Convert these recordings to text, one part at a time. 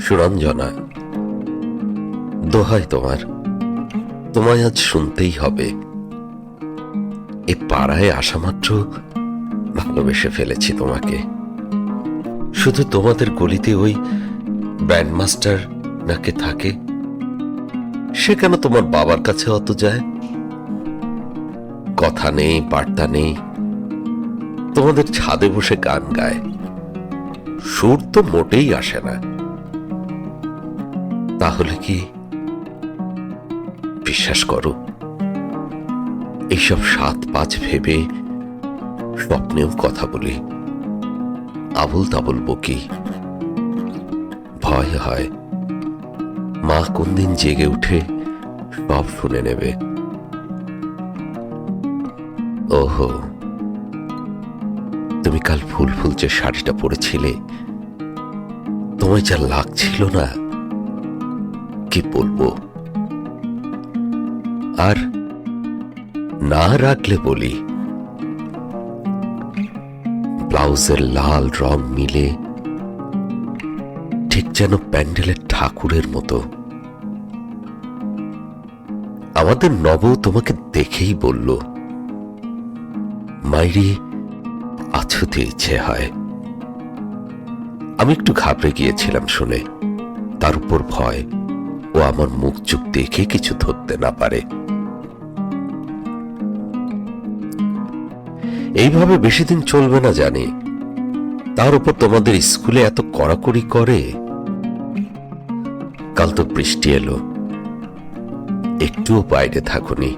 সুরঞ্জনা দোহাই তোমার, তোমায় আজ শুনতেই হবে। এ পাড়ায় আসা মাত্র ভালোবেসে ফেলেছি তোমাকে। শুধু তোমাদের গলিতে ওই ব্যান্ডমাস্টার নাকে থাকে? সে কেন তোমার বাবার কাছে অত যায়? কথা নেই, বার্তা নেই। তোমাদের ছাদে বসে গান গায়। সুর তো মোটেই আসে না। তাহলে কি? বিশ্বাস করো, এইসব সাত পাঁচ ভেবে স্বপ্নেও কথা বলি আবুল তাবুল বকি। ভয় হয়, মা কোন দিন জেগে উঠে সব শুনে নেবে। ওহো, তুমি কাল ফুল ফুল যে শাড়িটা পরেছিলে, তোমায় যা লাগছিল না কি বলব? আর না রাখলে বলি, ব্লাউজের লাল রং মিলে ঠিক যেন প্যান্ডেলের ঠাকুরের মতো। আমাদের নব তোমাকে দেখেই বলল, মাইরি, আছুতে ইচ্ছে হয়। আমি একটু ঘাবড়ে গিয়েছিলাম শুনে, তার উপর ভয়। ও আমার মুখ চুপ দেখে কিছু ধরতে না পারে। এইভাবে বেশি দিন চলবে না জানি। তার উপর তোমাদের স্কুলে এত কড়াকড়ি করে? কাল তো বৃষ্টি এলো। একটুও বাইরে থাকুনি।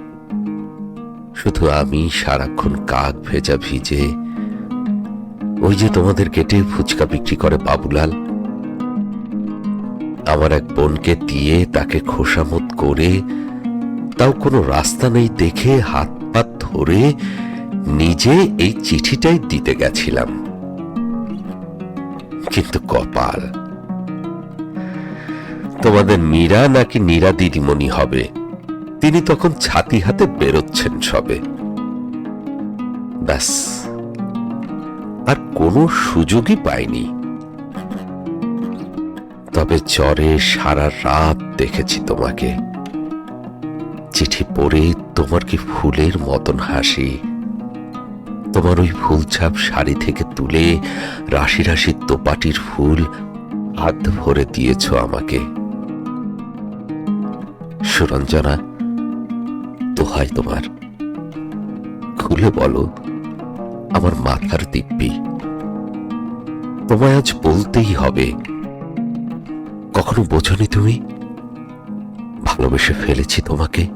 শুধু আমি সারাক্ষণ কাক ভেজা ভিজে, ওই যে তোমাদের গেটে ফুচকা বিক্রি করে বাবুলাল। আমার এক বোনকে দিয়ে তাকে খোসামত করে তাও কোনো রাস্তা নেই দেখে হাত পাত ধরে নিজে এই চিঠিটাই দিতে গেছিলাম। কিন্তু কপাল, তোমাদের মীরা নাকি নীরা দিদিমণি হবে? তিনি তখন ছাতি হাতে বেরোচ্ছেন সবে। ব্যাস, আর কোনো সুযোগই পাইনি। তবে জ্বরে সারা রাত দেখেছি তোমাকে। চিঠি পড়ে তোমার কি ফুলের মতন হাসি? তোমার ওই ফুলছাপ শাড়ি থেকে তুলে রাশি রাশি তোপাটির ফুল হাত ভরে দিয়েছ আমাকে। সুরঞ্জনা, দোহাই তোমার। খুলে বলো, আমার মাথার দিব্যি। তোমায় আজ বলতেই হবে কখনো বোঝনি তুমি? ভালোবেসে ফেলেছি তোমাকে।